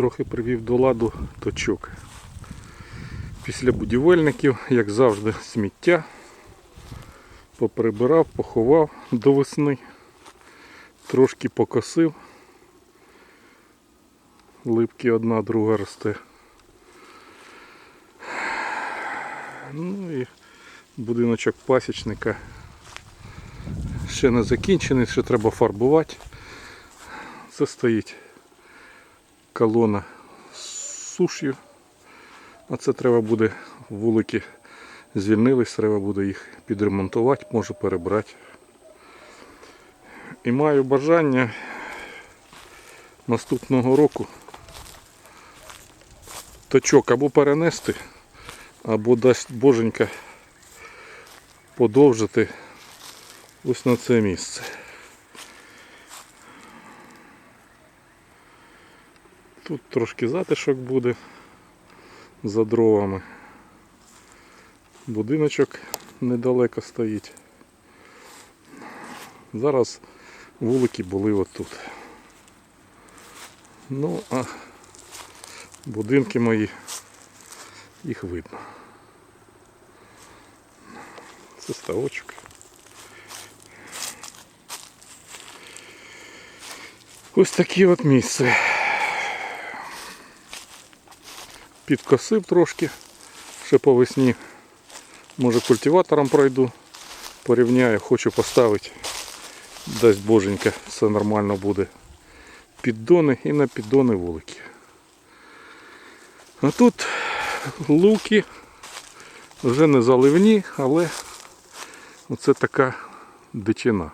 Трохи привів до ладу точок. Після будівельників, як завжди, сміття. Поприбирав, поховав до весни. Трошки покосив. Липки одна, друга росте. Ну і будиночок пасічника ще не закінчений, ще треба фарбувати. Це стоїть колона з суш'ю. А це треба буде вулики звільнились, треба буде їх підремонтувати, може перебрати. І маю бажання наступного року точок або перенести, або дасть боженька подовжити ось на це місце. Тут трошки затишок буде за дровами. Будиночок недалеко стоїть. Зараз вулики були отут. Ну, а будинки мої, їх видно. Це ставочок. Ось таке от місце. Підкосив трошки, ще по весні. Може культиватором пройду, порівняю, хочу поставити. Дасть боженька, все нормально буде. Піддони і на піддони вулики. А тут луки вже не заливні, але оце така дичина.